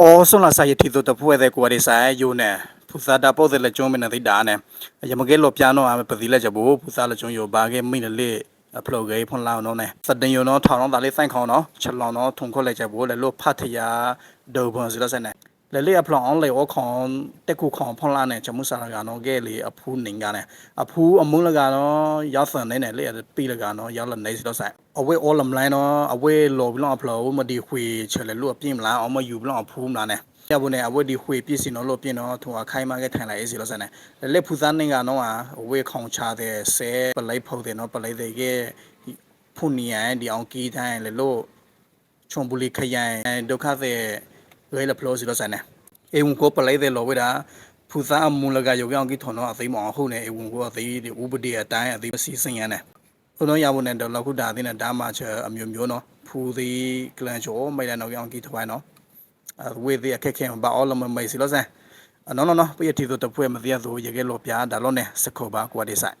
အော်ဆွန်လာဆိုင်တီတို့တပွဲတဲ့ကွာရဆိုင်ယိုနေဖူစာတာပေါ်တဲ့လက်ကျုံးမနေသိတာနဲ့ရမကဲလောပြာနော်အမပစီလက်ချဘူးဖူစာလက်ကျုံးယိုဘာကဲမိနလေဖလောကဲဖွန်လောင်းနော်နဲ့စတင်ယိုနော်ထောင်းတော့ဒါလေးဆိုင်ခေါနော်ချက်လောင်းနော်ထုံခွက်လက်ချဘူးလေလို့ဖတ်ထရာဒုံဘွန်စလဆန်နဲ့ လေလေအဖလောင်းလေဩခေါန်တက်ခုခေါန်ဖွန်လာနဲ့ချမှုစားရကနော်ကဲလေအဖူးနေကနဲ့အဖူးအမုန်းလကနော်ရောက်စံနေနဲ့လေปีလကနော်ရောက်လနေစီလို့ဆိုင်အဝဲ all လမ်လိုင်းနော်အဝဲလောဘလောအဖလောမဒီခွေချလေလို့အပြင်းမလားအမယူဘလောအဖူးမလားနဲ့ရဘူးနဲ့အဝဲဒီခွေပြည့်စင်တော့လို့ပြင်းတော့သူအခိုင်မာကထိုင်လိုက်စီလို့ဆက်နေလေဖူးစားနေကနော်အဝဲခေါင်ချတဲ့ဆဲပလိုက်ဖုတ်တယ်နော်ပလိုက်တဲ့ကဲဖုန်နီယန်ဒီအောင်ကီထိုင်လေလို့ချုံပူလီခရိုင်ဒုက္ခတဲ့ ရဲလဖလို့စီလို့ဆန်နေအေဝန်ကိုပလိုက်တဲ့လောဝဲတာဖူစာအမူလကယောကောင်ကီထွန်တော့အသိမောင်ဟုတ်နေအေဝန်ကိုအသိဒီဥပဒေအတိုင်းအသိမစီစင်ရနေဘုံတော့ရဖို့နဲ့တော့လောက်ခုဒါသိနေဒါမှချအမျိုးမျိုးနော်ဖူသည်ကလန်ချိုမိတ်လန်တော့ကောင်ကီထွိုင်းနော်အဝေးဒီအခက်ခဲဘာအော်လမမေးစီလို့ဆန်နော်နော်နော်ပြည့်တီတို့တပွဲမသိရသို့ရေကဲလို့ပြားဒါလို့နဲ့စခေါ်ပါကွာဒီဆိုင်